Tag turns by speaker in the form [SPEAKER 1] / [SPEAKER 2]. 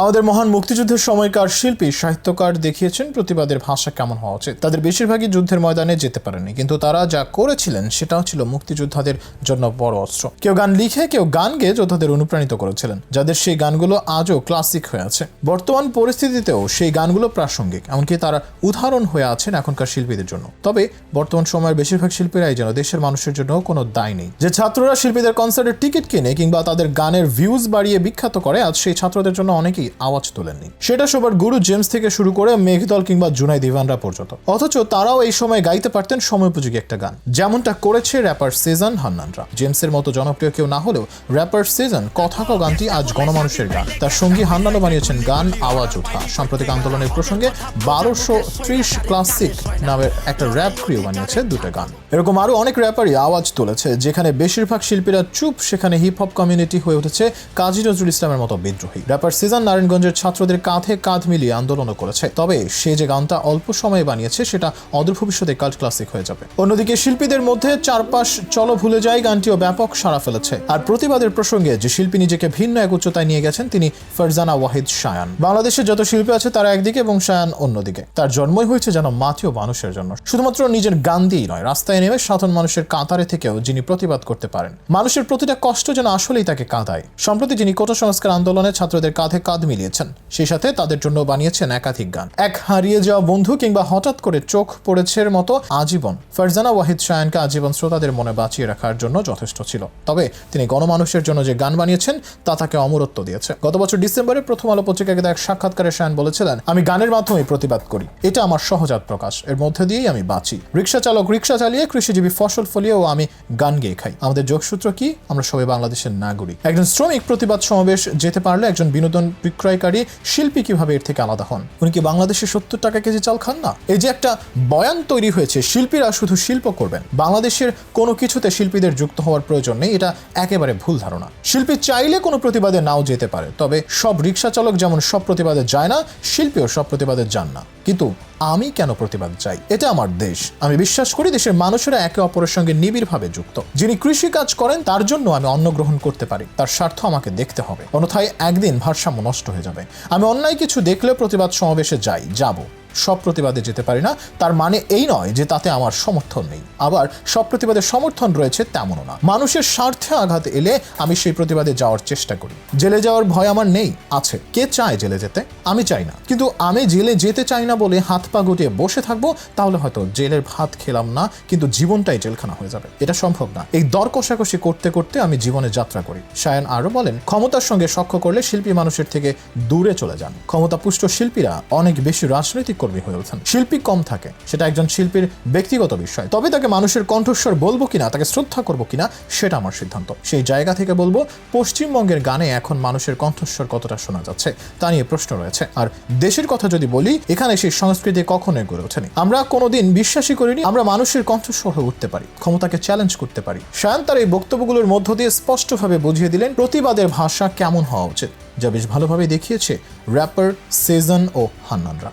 [SPEAKER 1] আমাদের মহান মুক্তিযুদ্ধের সময়কার শিল্পী, সাহিত্যকার দেখিয়েছেন প্রতিবাদের ভাষা কেমন হওয়া উচিত। তাদের বেশিরভাগই যুদ্ধের ময়দানে যেতে পারেনি কিন্তু তারা যা করেছিলেন সেটাও ছিল মুক্তিযোদ্ধাদের জন্য বড় অস্ত্র। কেউ গান লিখে, কেউ গান গেয়ে যোদ্ধাদের অনুপ্রাণিত করেছিলেন, যাদের সেই গানগুলো আজও ক্লাসিক হয়ে আছে। বর্তমান পরিস্থিতিতেও সেই গানগুলো প্রাসঙ্গিক, এমনকি তারা উদাহরণ হয়ে আছেন এখনকার শিল্পীদের জন্য। তবে বর্তমান সময়ের বেশিরভাগ শিল্পীরাই যেন দেশের মানুষের জন্য কোনো দায় নেই। যে ছাত্ররা শিল্পীদের কনসার্টের টিকিট কিনে কিংবা তাদের গানের ভিউজ বাড়িয়ে বিখ্যাত করে, আজ সেই ছাত্রদের জন্য অনেকেই আওয়াজ তোলেননি। সেটা সবার গুরু জেমস থেকে শুরু করে মেঘদল কিংবা জুনাই দিভানরা পর্যন্ত। অথচ তারাও এই সময় গাইতে পারতেন সময়োপযোগী একটা গান। যেমনটা করেছে র্যাপার সিজন হান্নানরা। জেমসের মতো জনপ্রিয় কেউ না হলেও র্যাপার সিজন কথাক গানটি আজ গণমানুষের গান। তার সঙ্গী হান্নানও বানিয়েছেন গান আওয়াজ ওঠা সাম্প্রতিক আন্দোলনের প্রসঙ্গে বারোশো ত্রিশ ক্লাসিক নামের একটা র্যাপ ক্রিও বানিয়েছে দুটো গান। এরকম আরও অনেক র্যাপারই আওয়াজ তুলেছে, যেখানে বেশিরভাগ শিল্পীরা চুপ, সেখানে হিপ হপ কমিউনিটি হয়ে উঠেছে কাজী নজরুল ইসলামের মতো বিদ্রোহী। র্যাপার সিজন নারায়ণগঞ্জের ছাত্রদের কাঁধে কাঁধ মিলিয়ে আন্দোলনও করেছে। তবে সে যে গানটা অল্প সময়ে বানিয়েছে, সেটা অদূর ভবিষ্যতে কাল্ট ক্লাসিক হয়ে যাবে। অন্যদিকে শিল্পীদের মধ্যে চারপাশ চলো ভুলে যায় গানটিও ব্যাপক সাড়া ফেলেছে। আর প্রতিবাদের প্রসঙ্গে যে শিল্পী নিজেকে ভিন্ন এক উচ্চতায় নিয়ে গেছেন, তিনি ফারজানা ওয়াহিদ শায়ান। বাংলাদেশের যত শিল্পী আছে, তারা একদিকে এবং শায়ান অন্যদিকে। তার জন্মই হয়েছে যেন মাতীয় মানুষের জন্য। শুধুমাত্র নিজের গান দিয়েই নয়, রাস্তায় নেমে সাধারণ মানুষের কাতারে থেকেও যিনি প্রতিবাদ করতে পারেন। মানুষের প্রতিটা কষ্ট যেন আসলেই তাকে কাঁদায়। সম্প্রতি যিনি কোটা সংস্কার আন্দোলনে ছাত্রদের কাঁধে কাঁধ মিলিয়েছেন। সেই সাথে তাদের জন্য বানিয়েছেন একাধিক গান। এক হারিয়ে যাওয়া বন্ধু কিংবা হঠাৎ করে চোখ পড়েছে মতো আজীবন। ফারজানা ওয়াহিদ শায়ানকে আজীবন শ্রোতাদের মনে বাঁচিয়ে রাখার জন্য যথেষ্ট ছিল। তবে তিনি গণমানুষের জন্য যে গান বানিয়েছেন, তা তাকে অমরত্ব দিয়েছে। গত বছর ডিসেম্বরে প্রথম আলো পত্রিকাকে এক সাক্ষাৎকারে শায়ান বলেছিলেন, আমি গানের মাধ্যমে প্রতিবাদ করি। এটা আমার সহজাত প্রকাশ। এর মধ্যে দিয়েই আমি বাঁচি। রিক্সা চালক, রিক্সা চালিয়ে কৃষিজীবী ফসল ফলিয়েও আমি গান গেয়ে খাই। আমাদের যোগসূত্র কি? আমরা সবাই বাংলাদেশের নাগরিক। একজন শ্রমিক প্রতিবাদ সমাবেশ যেতে পারলে একজন বিনোদন বিক্রয়কারী শিল্পী কীভাবে এর থেকে আলাদা হন? উনি কি বাংলাদেশে সত্তর টাকা কেজি চাল খান না? এই যে একটা বয়ান তৈরি হয়েছে, শিল্পীরা শুধু শিল্প করবেন। বাংলাদেশের কোনো কিছুতে শিল্পীদের যুক্ত হওয়ার প্রয়োজন নেই, এটা একেবারে ভুল ধারণা। শিল্পী চাইলে কোনো প্রতিবাদে নাও যেতে পারে, তবে সব রিক্সা চালক যেমন সব প্রতিবাদে যায় না, শিল্পীও সব প্রতিবাদে যান না। কিন্তু আমি কেন প্রতিবাদ চাই? এটা আমার দেশ। আমি বিশ্বাস করি দেশের মানুষেরা একে অপরের সঙ্গে নিবিড়ভাবে যুক্ত। যিনি কৃষি কাজ করেন, তার জন্য আমি অন্ন গ্রহণ করতে পারি। তার স্বার্থ আমাকে দেখতে হবে। অন্যথায় একদিন ভারসাম্য নষ্ট হয়ে যাবে। আমি অন্যায় কিছু দেখলে প্রতিবাদ সমাবেশে যাই, যাব। সব প্রতিবাদে যেতে পারি না। তার মানে এই নয় যে তাতে আমার সমর্থন নেই। আবার সব প্রতিবাদের সমর্থন রয়েছে তেমনও না। মানুষের স্বার্থে আঘাত এলে আমি সেই প্রতিবাদে যাওয়ার চেষ্টা করি। জেলে যাওয়ার ভয় আমার নেই, আছে। কে চায় জেলে যেতে? আমি চাই না। কিন্তু আমি জেলে যেতে চাই না বলে হাত পা গুটিয়ে বসে থাকব, তাহলে হয়তো জেলের ভাত খেলাম না, কিন্তু জীবনটাই জেলখানা হয়ে যাবে। এটা সম্ভব না। এই দর কষাকষি করতে করতে আমি জীবনে যাত্রা করি। সায়ন আরও বলেন, ক্ষমতার সঙ্গে সখ্য করলে শিল্পী মানুষের থেকে দূরে চলে যান। ক্ষমতাপুষ্ট শিল্পীরা অনেক বেশি রাজনৈতিক কর্মী হয়ে ওঠেন শিল্পী কম থাকে, সেটা একজন শিল্পীর ব্যক্তিগত বিষয়। তবে তাকে মানুষের কণ্ঠস্বর বলব কিনা, তাকে শ্রদ্ধা করব কিনা, সেটা আমার সিদ্ধান্ত। সেই জায়গা থেকে বলব, পশ্চিমবঙ্গের গানে এখন মানুষের কণ্ঠস্বর কতটা শোনা যাচ্ছে, তা নিয়ে প্রশ্ন রয়েছে। আর দেশের কথা যদি বলি, এখানে সেই সংস্কৃতি কখনোই গড়ে ওঠেনি। আমরা কোনোদিন বিশ্বাসই করিনি, আমরা মানুষের কণ্ঠস্বর হয়ে উঠতে পারি, ক্ষমতাকে চ্যালেঞ্জ করতে পারি। শায়ান তার এই বক্তব্যগুলোর মধ্য দিয়ে স্পষ্টভাবে বুঝিয়ে দিলেন, প্রতিবাদের ভাষা কেমন হওয়া উচিত, যা বেশ ভালোভাবে দেখিয়েছে র্যাপার সেজন ও হান্নানরা।